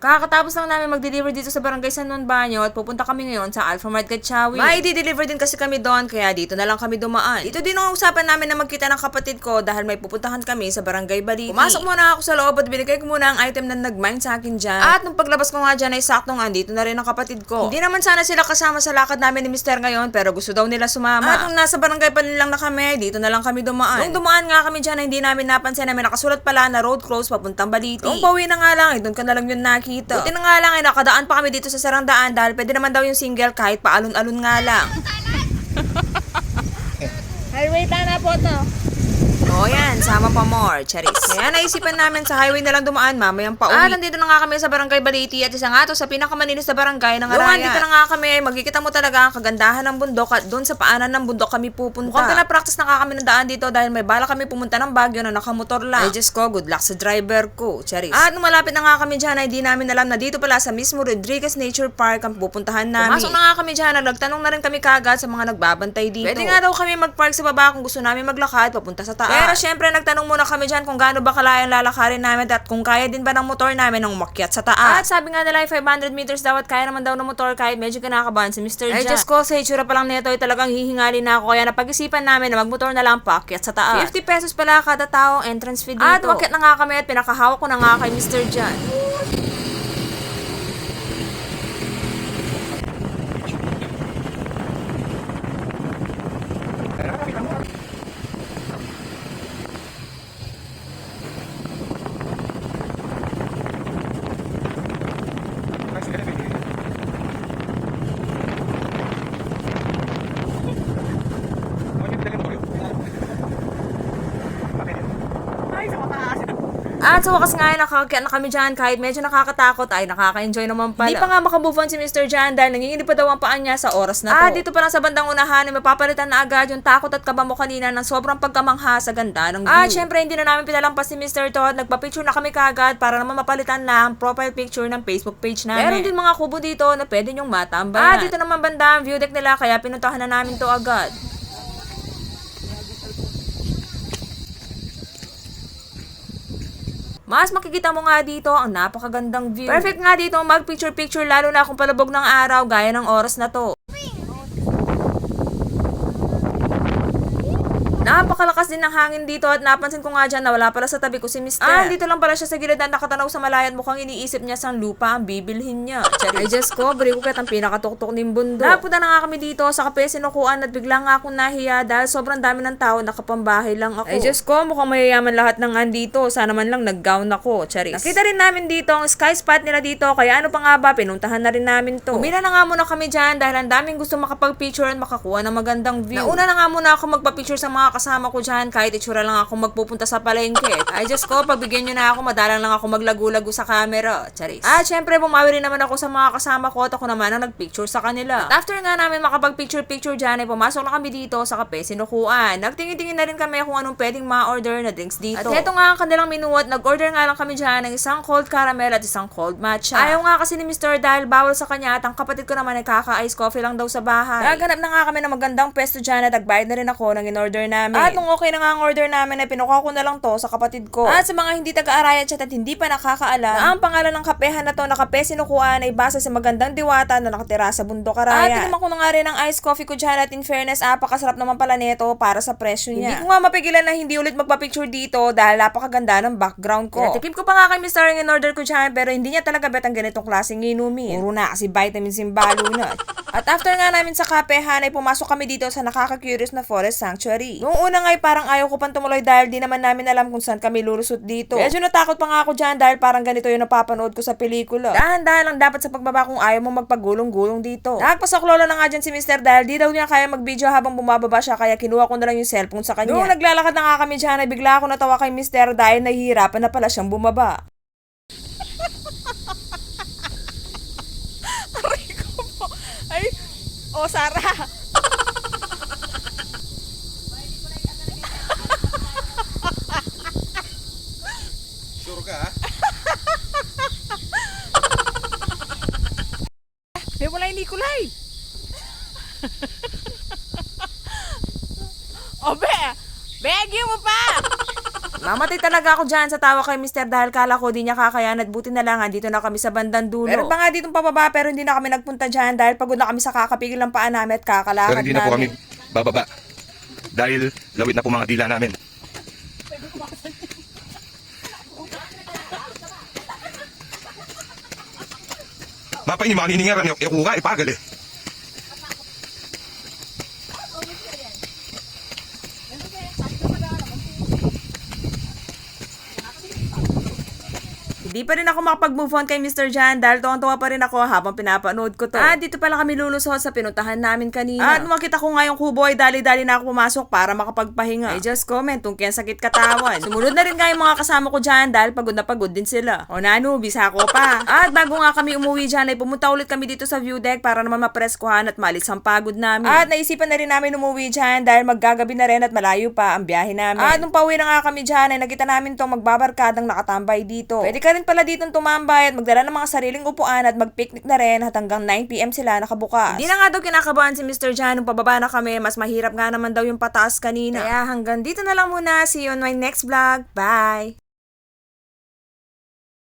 Kakatapos lang namin mag-deliver dito sa barangay San Juan Banyo at pupunta kami ngayon sa Alpha Mart Gatchawi. May di-deliver din kasi kami doon kaya dito na lang kami dumaan. Dito din ang usapan namin na magkita ng kapatid ko dahil may pupuntahan kami sa barangay Baliti. Pumasok muna ako sa loob at binigay ko muna ang item na nag-mind sa akin dyan. At nung paglabas ko nga dyan ay saktong andito na rin ang kapatid ko. Hindi naman sana sila kasama sa lakad namin ni Mr. ngayon pero gusto daw nila sumama. At nung nasa barangay pa lang na kami, dito na lang kami dumaan. Nung dumaan nga kami dyan ay hindi namin napansin na may nakasulat pala na road close papuntang Baliti. Nung pauwi na nga lang, ay doon ka na lang yun nakita. Buti na nga lang ay nakadaan pa kami dito sa sarang daan dahil pwede naman daw yung single kahit paalon-alon nga lang. Highway tana po to. Oo yan, sama pa more, charis. Kaya naisipan namin sa highway na lang dumaan mamayang pauwi. At nandito na nga kami sa barangay Baliti at isa nga to sa pinakamalinis na barangay ng Arayan. Yung andito na nga kami, magkikita mo talaga ang kagandahan ng bundok at doon sa paanan ng bundok kami pupunta. Mukhang pinapractice na nga kami ng daan dito dahil may bala kami pumunta ng Baguio na nakamotor lang. Ay Diyos ko, good luck sa driver ko, charis. At nung malapit na nga kami dyan ay di namin alam na dito pala sa mismo Rodriguez Nature Park ang pupuntahan namin. Pumasok na nga kami dyan at nagtanong na rin kami kagad sa mga nagbabantay dito. Pwede nga daw kami mag-park sa baba kung gusto namin maglakad papunta sa taas. Pero syempre nagtanong muna kami dyan kung gaano ba kalayang lalakarin namin at kung kaya din ba ng motor namin ng umakyat sa taas. At sabi nga nila ay 500 meters daw at kaya naman daw ng motor kahit medyo kinakabahan si Mr. Ay, Diyos ko, sa itsura pa lang nito ay talagang hihingali na ako kaya napag-isipan namin na magmotor na lang paakyat sa taas. 50 pesos pala kada tao entrance fee dito. At umakyat na nga kami at pinakahawak ko na nga kay Mr. Jan. At sa wakas nga ay nakakakyat na kami dyan kahit medyo nakakatakot ay nakaka-enjoy naman pala. Hindi pa nga makabove on si Mr. Jan dahil nanginginig pa daw ang paan niya sa oras na to. Ah, dito pa lang sa bandang unahan ay mapapalitan na agad yung takot at kaba mo kanina ng sobrang pagkamangha sa ganda ng view. At syempre hindi na namin pinalampas si Mr. Todd. Nagpa-picture na kami kagad para naman mapalitan na ang profile picture ng Facebook page namin. Meron din mga kubo dito na pwede nyong matambayan. Ah, dito naman banda ang view deck nila kaya pinuntahan na namin to agad. Mas makikita mo nga dito ang napakagandang view. Perfect nga dito mag picture picture lalo na kung palubog ng araw gaya ng oras na to. Napakalakas din ng hangin dito at napansin ko nga dyan na wala pala sa tabi ko si Mr. Ah, dito lang pala siya sa gilid na nakatanaw sa malaya at mukhang iniisip niya sang lupa ang bibilhin niya. Ay, Diyos ko, ko ang pinakatuktok ng bundo. Napunta na nga kami dito sa kape sinukuan at bigla nga akong nahiya dahil sobrang dami ng tao nakapambahay lang ako. Ay, Diyos ko, mukhang mayayaman lahat ng andito. Sana man lang nag-gown ako, charis. Nakita rin namin dito ang sky spot nila dito kaya ano pa nga ba, pinuntahan na rin namin to. Umila na nga muna kami dyan dahil ang daming gusto makapag-picture at makakuha ng magandang view. Nauna na nga muna ako magpa-picture sa mga kasama ko dyan kahit itsura lang ako magpupunta sa palengke. Ay Diyos ko, pagbigyan nyo na ako, madalang lang ako maglagu-lagu sa camera. Charis. At syempre, bumawi rin naman ako sa mga kasama ko at ako naman ang nagpicture sa kanila. At after nga namin makapag-picture-picture dyan, ay pumasok na kami dito sa kape sinukuan. Nagtingin-tingin na rin kami kung anong pwedeng ma-order na drinks dito. At heto nga ang kanilang menu at nag-order nga lang kami dyan ng isang cold caramel at isang cold matcha. Ayaw nga kasi ni Mr. dahil bawal sa kanya at ang kapatid ko naman ay kaka-ice coffee lang daw sa bahay. Naganap na nga kami ng magandang pwesto dyan at nagbayad na rin ako ng in-order namin. At nung okay na nga ang order namin ay pinukuha ko na lang to sa kapatid ko. At sa mga hindi taga-arayan chat at hindi pa nakakaalam, na ang pangalan ng kapehan na to na kape sinukuan ay base sa magandang diwata na nakatira sa bundok Arayan. At tinaman ko na nga rin ang iced coffee ko dyan at in fairness, apakasarap naman pala nito para sa presyo niya. Hindi ko nga mapigilan na hindi ulit magpa-picture dito dahil napakaganda ng background ko. Tinatipid ko pa nga kay Mr. in order ko dyan pero hindi niya talaga bet ang ganitong klaseng inumin. Puro na kasi vitamin simbalo na. At after nga namin sa kapehan ay pumasok kami dito sa nakaka-curious na forest sanctuary. Noong una nga ay parang ayaw ko pang tumuloy dahil di naman namin alam kung saan kami lulusot dito. Medyo natakot pa nga ako dyan dahil parang ganito yung napapanood ko sa pelikula. Dahan-dahan lang dapat sa pagbaba kung ayaw mo magpagulong-gulong dito. Nagpasok lolo na nga dyan si Mr. dahil di daw niya kaya mag-video habang bumababa siya kaya kinuha ko na lang yung cellphone sa kanya. Noong naglalakad na nga kami dyan ay bigla ako natawa kay Mr. dahil nahihirapan na pala siyang bumaba. Ay, oh Sara. Sure ka, ha? May wala hindi kulay. Obe, begyo mo pa. Mamatay talaga ako dyan sa tawa kay Mr. dahil kala ko di niya kakayan at buti na lang andito na kami sa bandang dulo. Meron pa nga ditong pababa pero hindi na kami nagpunta dyan dahil pagod na kami sa kakapigil ng paa namin at kakalakad Pero hindi na po kami namin. bababa. Dahil lawit na po mga dila namin. Mapa ini maniningaran yung ikuka ipagal eh. Hindi pa rin ako makapag-move on kay Mr. Jan dahil tuwang-tuwa pa rin ako habang pinapanood ko to. Ah, dito pala kami lulusot sa pinuntahan namin kanina. At makita ko nga yung kubo ay dali-dali na ako pumasok para makapagpahinga. Ay just comment, tungki ang sakit katawan. Sumunod na rin nga yung mga kasama ko dyan dahil pagod na pagod din sila. O nanu, bisa ko pa. At bago nga kami umuwi dyan ay pumunta ulit kami dito sa view deck para naman mapreskuhan at malis ang pagod namin. At naisipan na rin namin umuwi dyan dahil maggagabi na rin at malayo pa ang biyahe namin. At nung pauwi na nga kami dyan ay nakita namin tong magbabarkadang nakatambay dito. Pwede ka rin pala dito tumambay at magdala ng mga sariling upuan at magpiknik na rin at hanggang 9pm sila nakabukas. Hindi na nga daw kinakabahan si Mr. Jan nung pababa na kami. Mas mahirap nga naman daw yung pataas kanina. Kaya hanggang dito na lang muna. See you on my next vlog. Bye!